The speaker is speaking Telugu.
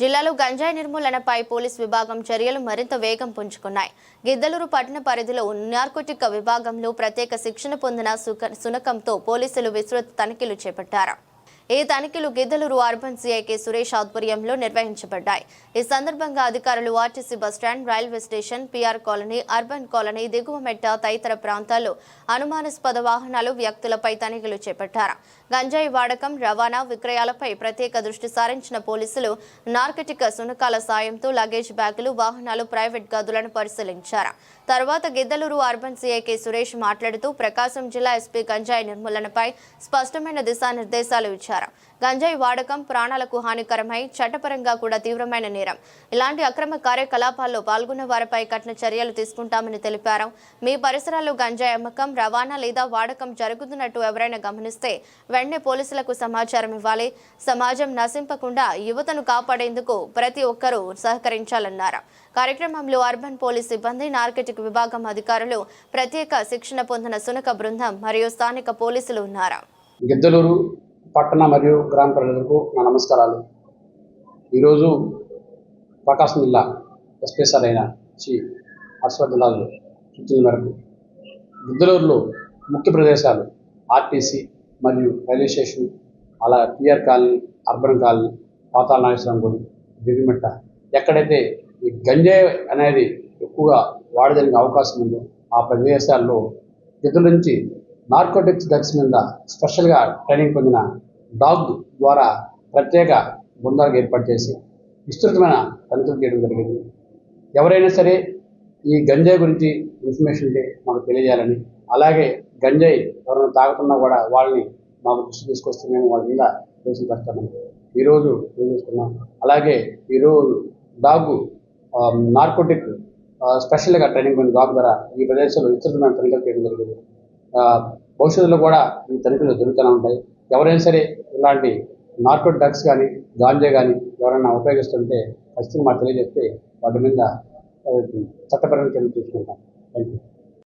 జిల్లాలో గంజాయి నిర్మూలనపై పోలీస్ విభాగం చర్యలు మరింత వేగం పుంజుకున్నాయి. గిద్దలూరు పట్టణ పరిధిలో నార్కోటిక్ విభాగంలో ప్రత్యేక శిక్షణ పొందిన సునకంతో పోలీసులు విస్తృత తనిఖీలు చేపట్టారు. ఈ తనిఖీలు గిద్దలూరు అర్బన్ సిఐకే సురేష్ ఆధ్వర్యంలో నిర్వహించబడ్డాయి. ఈ సందర్భంగా అధికారులు RTC bus stand railway station PR colony urban colony దిగువ మెట్ట తదితర ప్రాంతాల్లో అనుమానాస్పద వాహనాలు వ్యక్తులపై తనిఖీలు చేపట్టారు. గంజాయి వాడకం రవాణా విక్రయాలపై ప్రత్యేక దృష్టి సారించిన పోలీసులు నార్కటిక సునకాల సాయంతో లగేజ్ బ్యాగులు వాహనాలు ప్రైవేట్ గదులను పరిశీలించారు. తర్వాత గిద్దలూరు అర్బన్ సిఐకే సురేష్ మాట్లాడుతూ ప్రకాశం జిల్లా ఎస్పీ గంజాయి నిర్మూలనపై స్పష్టమైన దిశానిర్దేశాలు ఇచ్చారు. గంజాయి వాడకం ప్రాణాలకు హానికరమై చట్టపరంగా కూడా తీవ్రమైన నేరం. ఇలాంటి అక్రమ కార్యకలాపాల్లో పాల్గొన్న వారిపై కఠిన చర్యలు తీసుకుంటామని తెలిపారు. మీ పరిసరాల్లో గంజాయి అమ్మకం రవాణా లేదా వాడకం జరుగుతున్నట్టు ఎవరైనా గమనిస్తే వెంటనే పోలీసులకు సమాచారం ఇవ్వాలి. సమాజం నశింపకుండా యువతను కాపాడేందుకు ప్రతి ఒక్కరూ సహకరించాలన్నారు. కార్యక్రమంలో అర్బన్ పోలీస్ సిబ్బంది నార్కెటిక్ విభాగం అధికారులు ప్రత్యేక శిక్షణ పొందిన సునక బృందం మరియు స్థానిక పోలీసులు ఉన్నారు. గిద్దలూరు పట్టణ మరియు గ్రామ ప్రజలకు నా నమస్కారాలు. ఈరోజు ప్రకాశం జిల్లా ఎస్పీఎస్ఆర్ అయిన శ్రీ హర్షవర్ధనాలు సూచనల మేరకు గిద్దలూరులో ముఖ్య ప్రదేశాలు ఆర్టీసీ మరియు రైల్వే స్టేషన్ అలా PR colony urban colony Patala Nageshwaram గుడి దిగుమెట్ట ఎక్కడైతే ఈ గంజాయి అనేది ఎక్కువగా వాడడానికి అవకాశం ఉందో ఆ ప్రదేశాల్లో గిద్దల నుంచి నార్కోటిక్స్ డ్రగ్స్ మీద స్పెషల్గా ట్రైనింగ్ పొందిన డాగ్ ద్వారా ప్రత్యేక బృందాలకు ఏర్పాటు చేసి విస్తృతమైన తనిఖీలు చేయడం జరిగింది. ఎవరైనా సరే ఈ గంజాయి గురించి ఇన్ఫర్మేషన్ ఉంటే మాకు తెలియజేయాలని అలాగే గంజాయి ఎవరైనా తాగుతున్నా కూడా వాళ్ళని మాకు దృష్టి తీసుకొస్తే మేము వాళ్ళ మీద కేసులు పెడతామని ఈరోజు ఏం చేసుకున్నాం అలాగే ఈరోజు డాగ్ నార్కోటిక్ స్పెషల్గా ట్రైనింగ్ పొందిన డాగ్ ద్వారా ఈ ప్రదేశంలో విస్తృతమైన తనిఖీలు చేయడం జరిగింది. భవిష్యత్తులో కూడా ఈ తనిఖీలు జరుగుతూనే ఉంటాయి. ఎవరైనా సరే ఇలాంటి నార్కో డ్రగ్స్ కానీ గాంజా కానీ ఎవరైనా ఉపయోగిస్తుంటే ఖచ్చితంగా మాకు తెలియజేస్తే వాటి మీద చట్టపరమైన చర్యలు తీసుకుంటాం. Thank you